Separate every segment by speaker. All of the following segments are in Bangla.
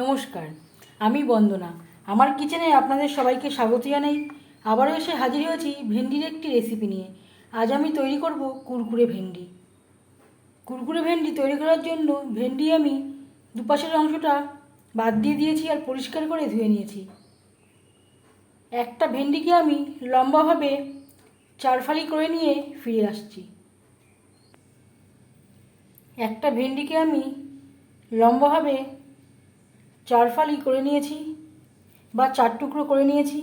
Speaker 1: নমস্কার, আমি বন্দনা। আমার কিচেনে আপনাদের সবাইকে স্বাগত জানাই। আবারও এসে হাজির হয়েছি ভেন্ডির একটি রেসিপি নিয়ে। আজ আমি তৈরি করব কুরকুরে ভেন্ডি। কুরকুরে ভেন্ডি তৈরি করার জন্য ভেন্ডি আমি দুপাশের অংশটা বাদ দিয়ে দিয়েছি আর পরিষ্কার করে ধুয়ে নিয়েছি। একটা ভেন্ডিকে আমি লম্বাভাবে চারফালি করে নিয়ে ফিরে আসছি। একটা ভেন্ডিকে আমি লম্বাভাবে চার ফালি করে নিয়েছি বা চার টুকরো করে নিয়েছি।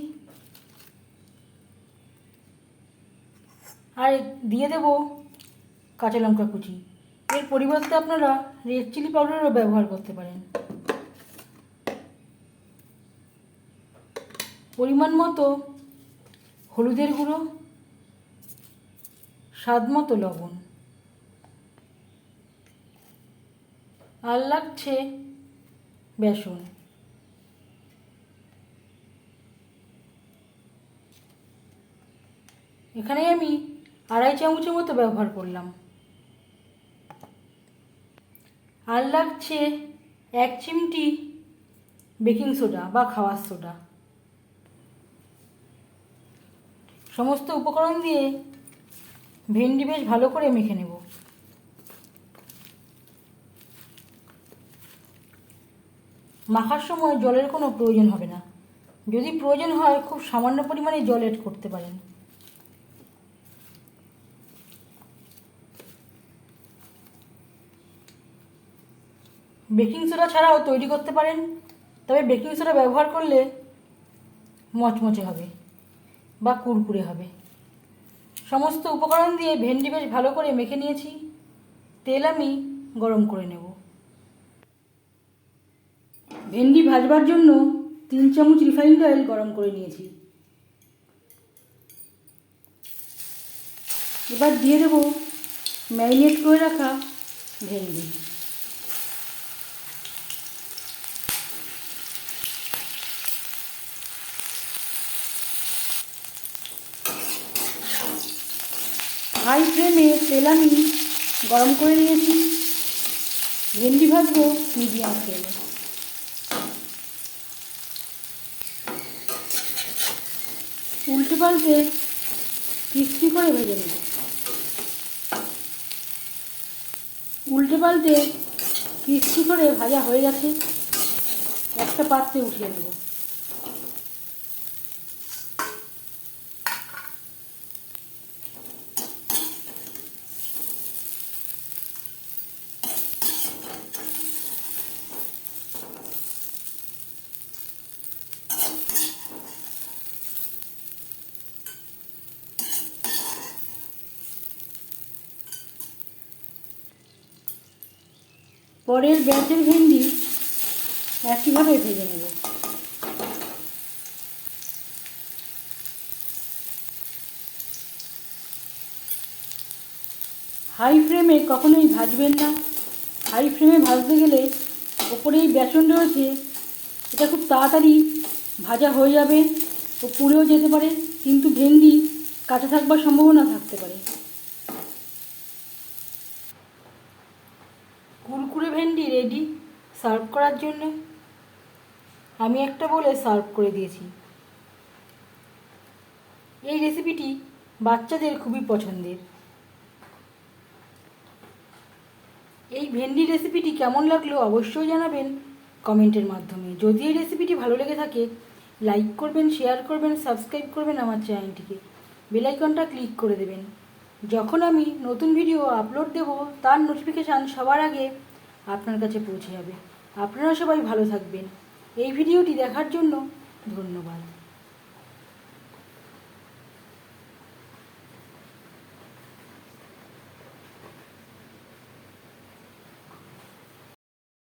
Speaker 1: আর দিয়ে দেব কাঁচা লঙ্কা কুচি। এর পরিবর্তে আপনারা রেড চিলি পাউডারও ব্যবহার করতে পারেন। পরিমাণ মতো হলুদের গুঁড়ো, স্বাদ মতো লবণ। আর লাগছে বেসন। এখানে আমি আড়াই চামচের মতো ব্যবহার করলাম। আর লাগছে এক চিমটি বেকিং সোডা বা খাওয়ার সোডা। সমস্ত উপকরণ দিয়ে ভেন্ডি বেশ ভালো করে মেখে নেব। মাখার সময় জলের কোনো প্রয়োজন হবে না। যদি প্রয়োজন হয়, খুব সামান্য পরিমাণে জল এড করতে পারেন। বেকিং সোডা ছাড়াও তৈরি করতে পারেন, তবে বেকিং সোডা ব্যবহার করলে মচমচে হবে বা কুরকুরে হবে। সমস্ত উপকরণ দিয়ে ভেন্ডি বেশ ভালো করে মেখে নিয়েছি। তেল আমি গরম করে নেব। ভেন্ডি ভাজবার জন্য তিন চামচ রিফাইন্ড অয়েল গরম করে নিয়েছি। এবার দিয়ে দেবো ম্যারিনেট করে রাখা ভেন্ডি। হাই ফ্লেমে তেল আমি গরম করে নিয়েছি। ভেন্ডি ভাজবো মিডিয়াম ফ্লেমে। উল্টে পাল্টে ক্রিস্পি করে ভেজে নেব। উল্টে পাল্টে ক্রিস্পি করে ভাজা হয়ে গেছে। একটা পাত্রে উঠিয়ে নেব। পরের ব্যাচের ভেন্ডি একইভাবে ভেজে নেব। হাই ফ্লেমে কখনোই ভাজবেন না। হাই ফ্লেমে ভাজতে গেলে ওপরে এই বেসন রয়েছে, এটা খুব তাড়াতাড়ি ভাজা হয়ে যাবে ও পুড়েও যেতে পারে, কিন্তু ভেন্ডি কাঁচা থাকবার সম্ভাবনা থাকতে পারে কুরকুরে ভেন্ডি রেডি সার্ভ করার জন্য? আমি একটা বলে সার্ভ করে দিয়েছি। এই রেসিপিটি বাচ্চাদের খুবই পছন্দের। এই ভেন্ডি রেসিপিটি কেমন লাগল অবশ্যই জানাবেন কমেন্টের মাধ্যমে। যদি এই রেসিপিটি ভালো লেগে থাকে, লাইক করবেন, শেয়ার করবেন, সাবস্ক্রাইব করবেন আমার চ্যানেলটিকে। বেলাইকনটা ক্লিক করে দেবেন। যখন আমি নতুন ভিডিও আপলোড দেব, তার নোটিফিকেশান সবার আগে আপনার কাছে পৌঁছে যাবে। আপনারা সবাই ভালো থাকবেন। এই ভিডিওটি দেখার জন্য ধন্যবাদ।